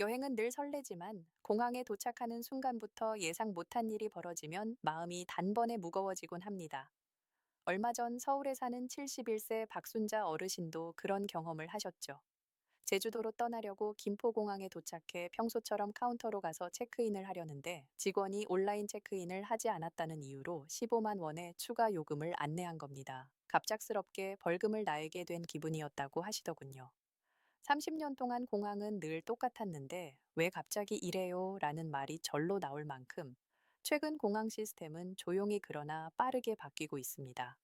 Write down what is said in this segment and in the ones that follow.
여행은 늘 설레지만 공항에 도착하는 순간부터 예상 못한 일이 벌어지면 마음이 단번에 무거워지곤 합니다. 얼마 전 서울에 사는 71세 박순자 어르신도 그런 경험을 하셨죠. 제주도로 떠나려고 김포공항에 도착해 평소처럼 카운터로 가서 체크인을 하려는데 직원이 온라인 체크인을 하지 않았다는 이유로 15만 원의 추가 요금을 안내한 겁니다. 갑작스럽게 벌금을 나에게 된 기분이었다고 하시더군요. 30년 동안 공항은 늘 똑같았는데 왜 갑자기 이래요? 라는 말이 절로 나올 만큼 최근 공항 시스템은 조용히 그러나 빠르게 바뀌고 있습니다.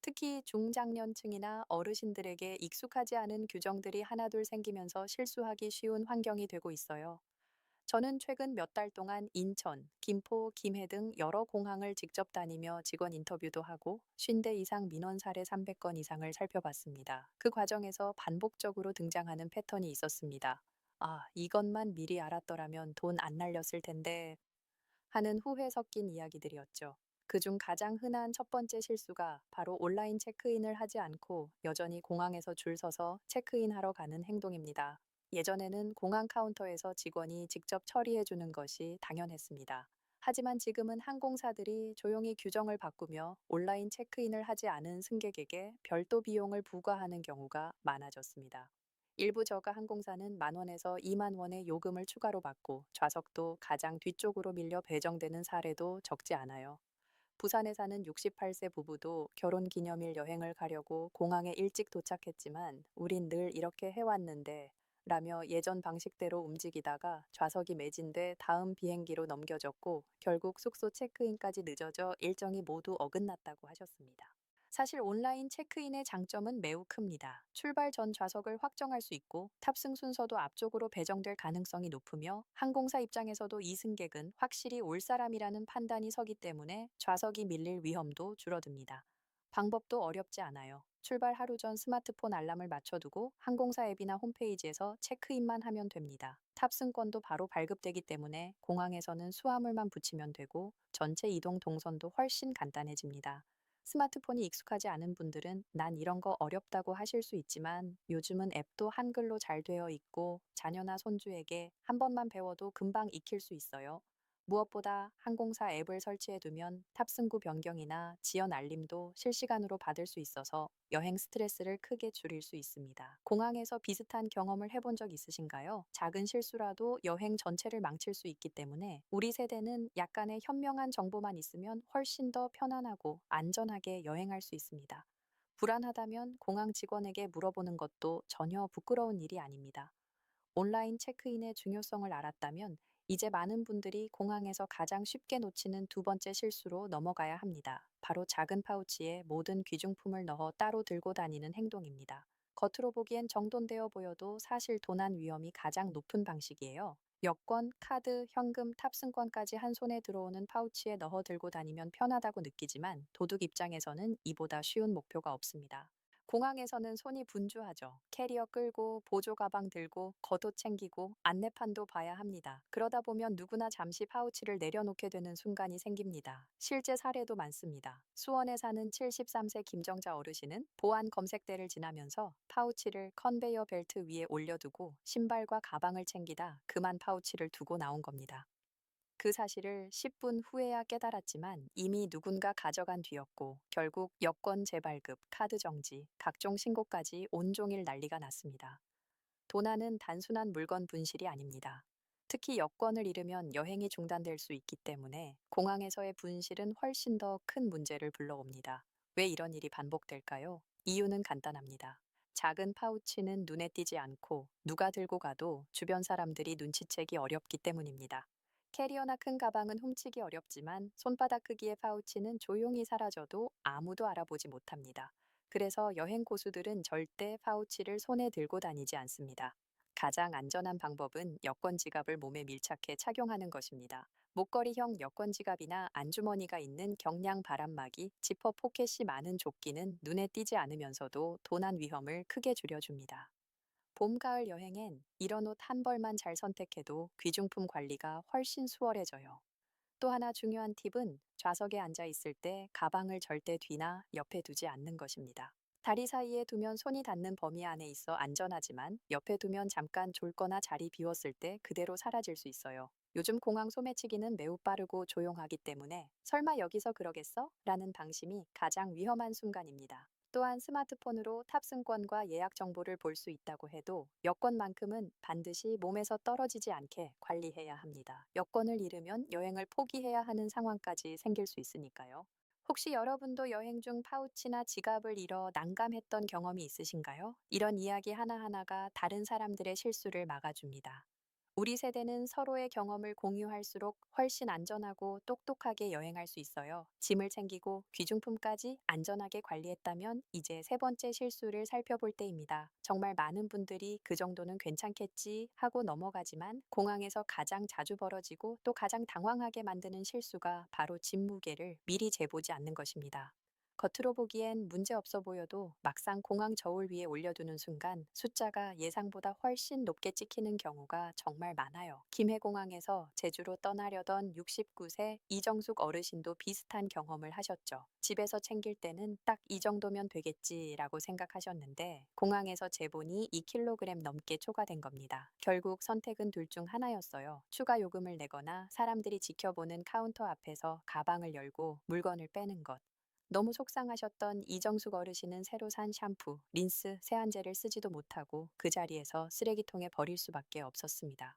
특히 중장년층이나 어르신들에게 익숙하지 않은 규정들이 하나둘 생기면서 실수하기 쉬운 환경이 되고 있어요. 저는 최근 몇 달 동안 인천, 김포, 김해 등 여러 공항을 직접 다니며 직원 인터뷰도 하고 50대 이상 민원 사례 300건 이상을 살펴봤습니다. 그 과정에서 반복적으로 등장하는 패턴이 있었습니다. 아, 이것만 미리 알았더라면 돈 안 날렸을 텐데 하는 후회 섞인 이야기들이었죠. 그중 가장 흔한 첫 번째 실수가 바로 온라인 체크인을 하지 않고 여전히 공항에서 줄 서서 체크인하러 가는 행동입니다. 예전에는 공항 카운터에서 직원이 직접 처리해 주는 것이 당연했습니다. 하지만 지금은 항공사들이 조용히 규정을 바꾸며 온라인 체크인을 하지 않은 승객에게 별도 비용을 부과하는 경우가 많아졌습니다. 일부 저가 항공사는 만 원에서 2만 원의 요금을 추가로 받고 좌석도 가장 뒤쪽으로 밀려 배정되는 사례도 적지 않아요. 부산에 사는 68세 부부도 결혼 기념일 여행을 가려고 공항에 일찍 도착했지만 우린 늘 이렇게 해왔는데 라며 예전 방식대로 움직이다가 좌석이 매진돼 다음 비행기로 넘겨졌고 결국 숙소 체크인까지 늦어져 일정이 모두 어긋났다고 하셨습니다. 사실 온라인 체크인의 장점은 매우 큽니다. 출발 전 좌석을 확정할 수 있고 탑승 순서도 앞쪽으로 배정될 가능성이 높으며 항공사 입장에서도 이 승객은 확실히 올 사람이라는 판단이 서기 때문에 좌석이 밀릴 위험도 줄어듭니다. 방법도 어렵지 않아요. 출발 하루 전 스마트폰 알람을 맞춰두고 항공사 앱이나 홈페이지에서 체크인만 하면 됩니다. 탑승권도 바로 발급되기 때문에 공항에서는 수화물만 붙이면 되고 전체 이동 동선도 훨씬 간단해집니다. 스마트폰이 익숙하지 않은 분들은 난 이런 거 어렵다고 하실 수 있지만 요즘은 앱도 한글로 잘 되어 있고 자녀나 손주에게 한 번만 배워도 금방 익힐 수 있어요. 무엇보다 항공사 앱을 설치해 두면 탑승구 변경이나 지연 알림도 실시간으로 받을 수 있어서 여행 스트레스를 크게 줄일 수 있습니다. 공항에서 비슷한 경험을 해본 적 있으신가요? 작은 실수라도 여행 전체를 망칠 수 있기 때문에 우리 세대는 약간의 현명한 정보만 있으면 훨씬 더 편안하고 안전하게 여행할 수 있습니다. 불안하다면 공항 직원에게 물어보는 것도 전혀 부끄러운 일이 아닙니다. 온라인 체크인의 중요성을 알았다면 이제 많은 분들이 공항에서 가장 쉽게 놓치는 두 번째 실수로 넘어가야 합니다. 바로 작은 파우치에 모든 귀중품을 넣어 따로 들고 다니는 행동입니다. 겉으로 보기엔 정돈되어 보여도 사실 도난 위험이 가장 높은 방식이에요. 여권, 카드, 현금, 탑승권까지 한 손에 들어오는 파우치에 넣어 들고 다니면 편하다고 느끼지만 도둑 입장에서는 이보다 쉬운 목표가 없습니다. 공항에서는 손이 분주하죠. 캐리어 끌고 보조 가방 들고 겉옷 챙기고 안내판도 봐야 합니다. 그러다 보면 누구나 잠시 파우치를 내려놓게 되는 순간이 생깁니다. 실제 사례도 많습니다. 수원에 사는 73세 김정자 어르신은 보안 검색대를 지나면서 파우치를 컨베이어 벨트 위에 올려두고 신발과 가방을 챙기다 그만 파우치를 두고 나온 겁니다. 그 사실을 10분 후에야 깨달았지만 이미 누군가 가져간 뒤였고 결국 여권 재발급, 카드 정지, 각종 신고까지 온종일 난리가 났습니다. 도난은 단순한 물건 분실이 아닙니다. 특히 여권을 잃으면 여행이 중단될 수 있기 때문에 공항에서의 분실은 훨씬 더 큰 문제를 불러옵니다. 왜 이런 일이 반복될까요? 이유는 간단합니다. 작은 파우치는 눈에 띄지 않고 누가 들고 가도 주변 사람들이 눈치채기 어렵기 때문입니다. 캐리어나 큰 가방은 훔치기 어렵지만 손바닥 크기의 파우치는 조용히 사라져도 아무도 알아보지 못합니다. 그래서 여행 고수들은 절대 파우치를 손에 들고 다니지 않습니다. 가장 안전한 방법은 여권 지갑을 몸에 밀착해 착용하는 것입니다. 목걸이형 여권 지갑이나 안주머니가 있는 경량 바람막이, 지퍼 포켓이 많은 조끼는 눈에 띄지 않으면서도 도난 위험을 크게 줄여줍니다. 봄, 가을 여행엔 이런 옷 한 벌만 잘 선택해도 귀중품 관리가 훨씬 수월해져요. 또 하나 중요한 팁은 좌석에 앉아 있을 때 가방을 절대 뒤나 옆에 두지 않는 것입니다. 다리 사이에 두면 손이 닿는 범위 안에 있어 안전하지만 옆에 두면 잠깐 졸거나 자리 비웠을 때 그대로 사라질 수 있어요. 요즘 공항 소매치기는 매우 빠르고 조용하기 때문에 설마 여기서 그러겠어? 라는 방심이 가장 위험한 순간입니다. 또한 스마트폰으로 탑승권과 예약 정보를 볼 수 있다고 해도 여권만큼은 반드시 몸에서 떨어지지 않게 관리해야 합니다. 여권을 잃으면 여행을 포기해야 하는 상황까지 생길 수 있으니까요. 혹시 여러분도 여행 중 파우치나 지갑을 잃어 난감했던 경험이 있으신가요? 이런 이야기 하나하나가 다른 사람들의 실수를 막아줍니다. 우리 세대는 서로의 경험을 공유할수록 훨씬 안전하고 똑똑하게 여행할 수 있어요. 짐을 챙기고 귀중품까지 안전하게 관리했다면 이제 세 번째 실수를 살펴볼 때입니다. 정말 많은 분들이 그 정도는 괜찮겠지 하고 넘어가지만 공항에서 가장 자주 벌어지고 또 가장 당황하게 만드는 실수가 바로 짐 무게를 미리 재보지 않는 것입니다. 겉으로 보기엔 문제 없어 보여도 막상 공항 저울 위에 올려두는 순간 숫자가 예상보다 훨씬 높게 찍히는 경우가 정말 많아요. 김해공항에서 제주로 떠나려던 69세 이정숙 어르신도 비슷한 경험을 하셨죠. 집에서 챙길 때는 딱 이 정도면 되겠지라고 생각하셨는데 공항에서 재보니 2kg 넘게 초과된 겁니다. 결국 선택은 둘 중 하나였어요. 추가 요금을 내거나 사람들이 지켜보는 카운터 앞에서 가방을 열고 물건을 빼는 것. 너무 속상하셨던 이정숙 어르신은 새로 산 샴푸, 린스, 세안제를 쓰지도 못하고 그 자리에서 쓰레기통에 버릴 수밖에 없었습니다.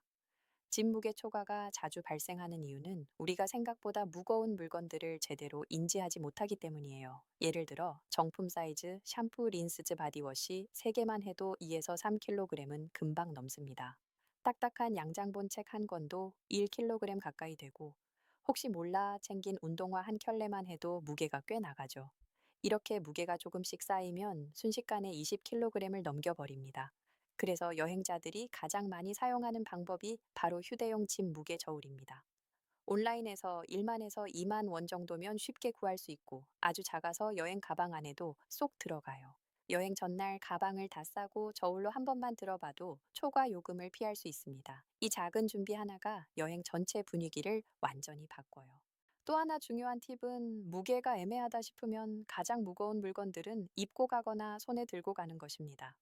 짐 무게 초과가 자주 발생하는 이유는 우리가 생각보다 무거운 물건들을 제대로 인지하지 못하기 때문이에요. 예를 들어 정품 사이즈 샴푸, 린스즈, 바디워시 3개만 해도 2에서 3kg은 금방 넘습니다. 딱딱한 양장본 책 한 권도 1kg 가까이 되고 혹시 몰라 챙긴 운동화 한 켤레만 해도 무게가 꽤 나가죠. 이렇게 무게가 조금씩 쌓이면 순식간에 20kg을 넘겨버립니다. 그래서 여행자들이 가장 많이 사용하는 방법이 바로 휴대용 짐 무게 저울입니다. 온라인에서 1만에서 2만 원 정도면 쉽게 구할 수 있고 아주 작아서 여행 가방 안에도 쏙 들어가요. 여행 전날 가방을 다 싸고 저울로 한 번만 들어봐도 초과 요금을 피할 수 있습니다. 이 작은 준비 하나가 여행 전체 분위기를 완전히 바꿔요. 또 하나 중요한 팁은 무게가 애매하다 싶으면 가장 무거운 물건들은 입고 가거나 손에 들고 가는 것입니다.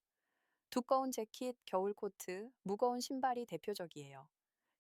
두꺼운 재킷, 겨울 코트, 무거운 신발이 대표적이에요.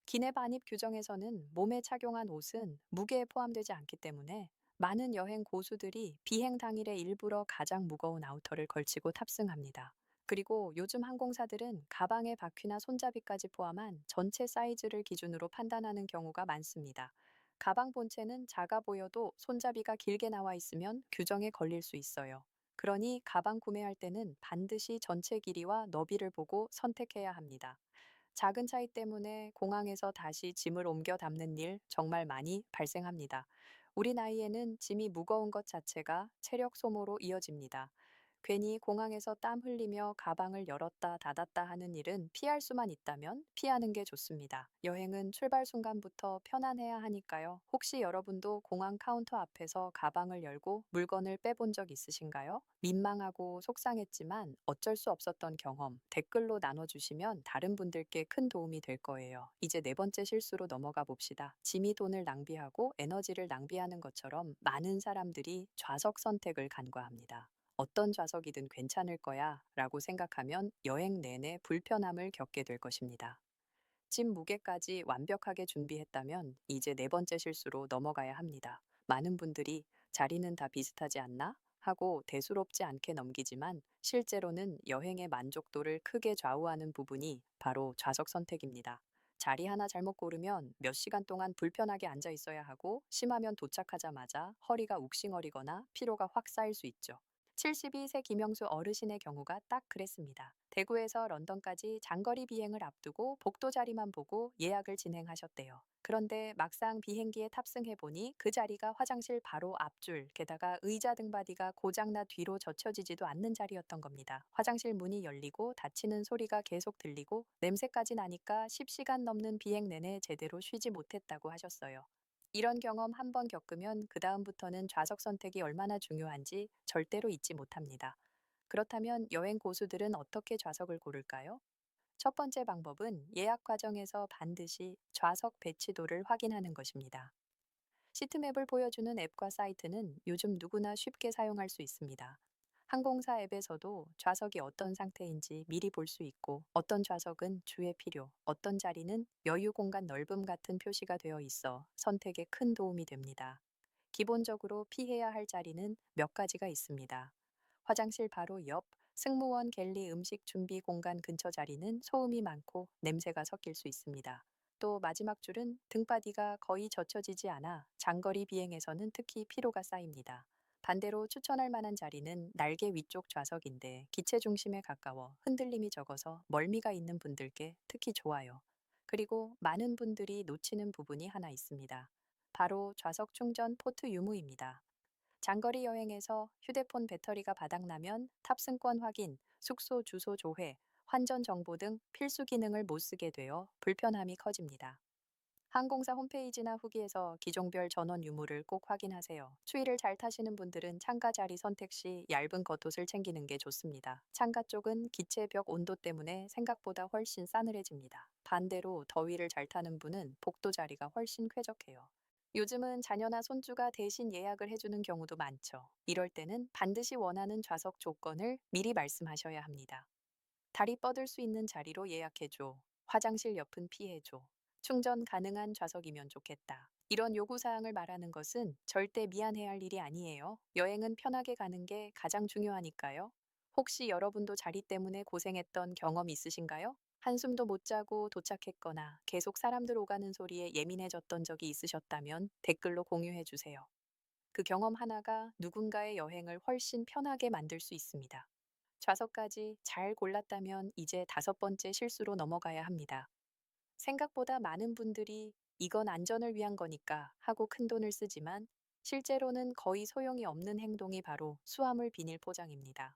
기내 반입 규정에서는 몸에 착용한 옷은 무게에 포함되지 않기 때문에 많은 여행 고수들이 비행 당일에 일부러 가장 무거운 아우터를 걸치고 탑승합니다. 그리고 요즘 항공사들은 가방의 바퀴나 손잡이까지 포함한 전체 사이즈를 기준으로 판단하는 경우가 많습니다. 가방 본체는 작아 보여도 손잡이가 길게 나와 있으면 규정에 걸릴 수 있어요. 그러니 가방 구매할 때는 반드시 전체 길이와 너비를 보고 선택해야 합니다. 작은 차이 때문에 공항에서 다시 짐을 옮겨 담는 일 정말 많이 발생합니다. 우리 나이에는 짐이 무거운 것 자체가 체력 소모로 이어집니다. 괜히 공항에서 땀 흘리며 가방을 열었다 닫았다 하는 일은 피할 수만 있다면 피하는 게 좋습니다. 여행은 출발 순간부터 편안해야 하니까요. 혹시 여러분도 공항 카운터 앞에서 가방을 열고 물건을 빼본 적 있으신가요? 민망하고 속상했지만 어쩔 수 없었던 경험 댓글로 나눠주시면 다른 분들께 큰 도움이 될 거예요. 이제 네 번째 실수로 넘어가 봅시다. 짐이 돈을 낭비하고 에너지를 낭비하는 것처럼 많은 사람들이 좌석 선택을 간과합니다. 어떤 좌석이든 괜찮을 거야 라고 생각하면 여행 내내 불편함을 겪게 될 것입니다. 짐 무게까지 완벽하게 준비했다면 이제 네 번째 실수로 넘어가야 합니다. 많은 분들이 자리는 다 비슷하지 않나? 하고 대수롭지 않게 넘기지만 실제로는 여행의 만족도를 크게 좌우하는 부분이 바로 좌석 선택입니다. 자리 하나 잘못 고르면 몇 시간 동안 불편하게 앉아 있어야 하고 심하면 도착하자마자 허리가 욱신거리거나 피로가 확 쌓일 수 있죠. 72세 김영수 어르신의 경우가 딱 그랬습니다. 대구에서 런던까지 장거리 비행을 앞두고 복도 자리만 보고 예약을 진행하셨대요. 그런데 막상 비행기에 탑승해 보니 그 자리가 화장실 바로 앞줄, 게다가 의자 등받이가 고장나 뒤로 젖혀지지도 않는 자리였던 겁니다. 화장실 문이 열리고 닫히는 소리가 계속 들리고 냄새까지 나니까 10시간 넘는 비행 내내 제대로 쉬지 못했다고 하셨어요. 이런 경험 한 번 겪으면 그 다음부터는 좌석 선택이 얼마나 중요한지 절대로 잊지 못합니다. 그렇다면 여행 고수들은 어떻게 좌석을 고를까요? 첫 번째 방법은 예약 과정에서 반드시 좌석 배치도를 확인하는 것입니다. 시트맵을 보여주는 앱과 사이트는 요즘 누구나 쉽게 사용할 수 있습니다. 항공사 앱에서도 좌석이 어떤 상태인지 미리 볼 수 있고 어떤 좌석은 주의 필요, 어떤 자리는 여유 공간 넓음 같은 표시가 되어 있어 선택에 큰 도움이 됩니다. 기본적으로 피해야 할 자리는 몇 가지가 있습니다. 화장실 바로 옆, 승무원 갤리 음식 준비 공간 근처 자리는 소음이 많고 냄새가 섞일 수 있습니다. 또 마지막 줄은 등바디가 거의 젖혀지지 않아 장거리 비행에서는 특히 피로가 쌓입니다. 반대로 추천할 만한 자리는 날개 위쪽 좌석인데 기체 중심에 가까워 흔들림이 적어서 멀미가 있는 분들께 특히 좋아요. 그리고 많은 분들이 놓치는 부분이 하나 있습니다. 바로 좌석 충전 포트 유무입니다. 장거리 여행에서 휴대폰 배터리가 바닥나면 탑승권 확인, 숙소 주소 조회, 환전 정보 등 필수 기능을 못 쓰게 되어 불편함이 커집니다. 항공사 홈페이지나 후기에서 기종별 전원 유무를 꼭 확인하세요. 추위를 잘 타시는 분들은 창가 자리 선택 시 얇은 겉옷을 챙기는 게 좋습니다. 창가 쪽은 기체 벽 온도 때문에 생각보다 훨씬 싸늘해집니다. 반대로 더위를 잘 타는 분은 복도 자리가 훨씬 쾌적해요. 요즘은 자녀나 손주가 대신 예약을 해주는 경우도 많죠. 이럴 때는 반드시 원하는 좌석 조건을 미리 말씀하셔야 합니다. 다리 뻗을 수 있는 자리로 예약해줘. 화장실 옆은 피해줘. 충전 가능한 좌석이면 좋겠다. 이런 요구사항을 말하는 것은 절대 미안해야 할 일이 아니에요. 여행은 편하게 가는 게 가장 중요하니까요. 혹시 여러분도 자리 때문에 고생했던 경험 있으신가요? 한숨도 못 자고 도착했거나 계속 사람들 오가는 소리에 예민해졌던 적이 있으셨다면 댓글로 공유해 주세요. 그 경험 하나가 누군가의 여행을 훨씬 편하게 만들 수 있습니다. 좌석까지 잘 골랐다면 이제 다섯 번째 실수로 넘어가야 합니다. 생각보다 많은 분들이 이건 안전을 위한 거니까 하고 큰 돈을 쓰지만 실제로는 거의 소용이 없는 행동이 바로 수화물 비닐 포장입니다.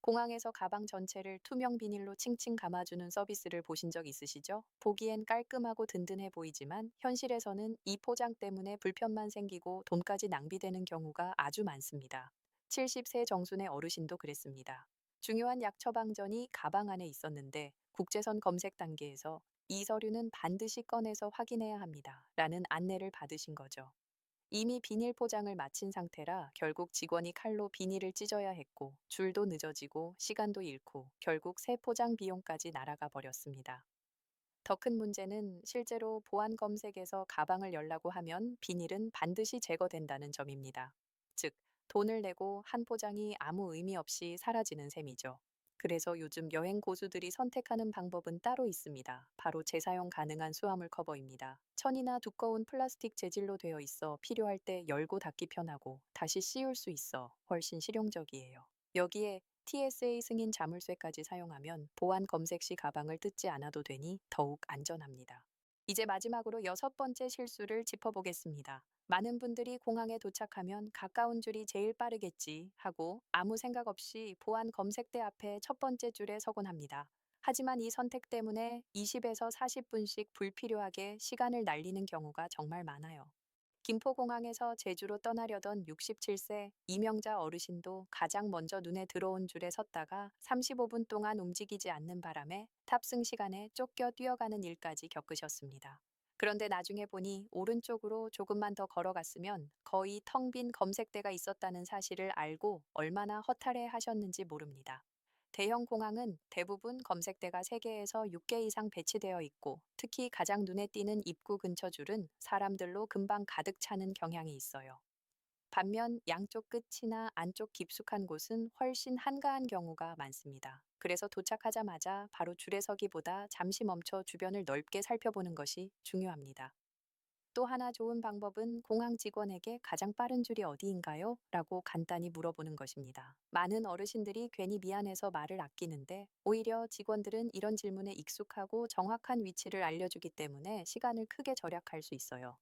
공항에서 가방 전체를 투명 비닐로 칭칭 감아주는 서비스를 보신 적 있으시죠? 보기엔 깔끔하고 든든해 보이지만 현실에서는 이 포장 때문에 불편만 생기고 돈까지 낭비되는 경우가 아주 많습니다. 70세 정순의 어르신도 그랬습니다. 중요한 약 처방전이 가방 안에 있었는데 국제선 검색 단계에서 이 서류는 반드시 꺼내서 확인해야 합니다. 라는 안내를 받으신 거죠. 이미 비닐 포장을 마친 상태라 결국 직원이 칼로 비닐을 찢어야 했고 줄도 늦어지고 시간도 잃고 결국 새 포장 비용까지 날아가 버렸습니다. 더 큰 문제는 실제로 보안 검색에서 가방을 열라고 하면 비닐은 반드시 제거된다는 점입니다. 즉, 돈을 내고 한 포장이 아무 의미 없이 사라지는 셈이죠. 그래서 요즘 여행 고수들이 선택하는 방법은 따로 있습니다. 바로 재사용 가능한 수화물 커버입니다. 천이나 두꺼운 플라스틱 재질로 되어 있어 필요할 때 열고 닫기 편하고 다시 씌울 수 있어 훨씬 실용적이에요. 여기에 TSA 승인 자물쇠까지 사용하면 보안 검색 시 가방을 뜯지 않아도 되니 더욱 안전합니다. 이제 마지막으로 여섯 번째 실수를 짚어보겠습니다. 많은 분들이 공항에 도착하면 가까운 줄이 제일 빠르겠지 하고 아무 생각 없이 보안 검색대 앞에 첫 번째 줄에 서곤 합니다. 하지만 이 선택 때문에 20에서 40분씩 불필요하게 시간을 날리는 경우가 정말 많아요. 김포공항에서 제주로 떠나려던 67세 이명자 어르신도 가장 먼저 눈에 들어온 줄에 섰다가 35분 동안 움직이지 않는 바람에 탑승 시간에 쫓겨 뛰어가는 일까지 겪으셨습니다. 그런데 나중에 보니 오른쪽으로 조금만 더 걸어갔으면 거의 텅 빈 검색대가 있었다는 사실을 알고 얼마나 허탈해 하셨는지 모릅니다. 대형 공항은 대부분 검색대가 3개에서 6개 이상 배치되어 있고 특히 가장 눈에 띄는 입구 근처 줄은 사람들로 금방 가득 차는 경향이 있어요. 반면 양쪽 끝이나 안쪽 깊숙한 곳은 훨씬 한가한 경우가 많습니다. 그래서 도착하자마자 바로 줄에 서기보다 잠시 멈춰 주변을 넓게 살펴보는 것이 중요합니다. 또 하나 좋은 방법은 공항 직원에게 가장 빠른 줄이 어디인가요? 라고 간단히 물어보는 것입니다. 많은 어르신들이 괜히 미안해서 말을 아끼는데 오히려 직원들은 이런 질문에 익숙하고 정확한 위치를 알려주기 때문에 시간을 크게 절약할 수 있어요.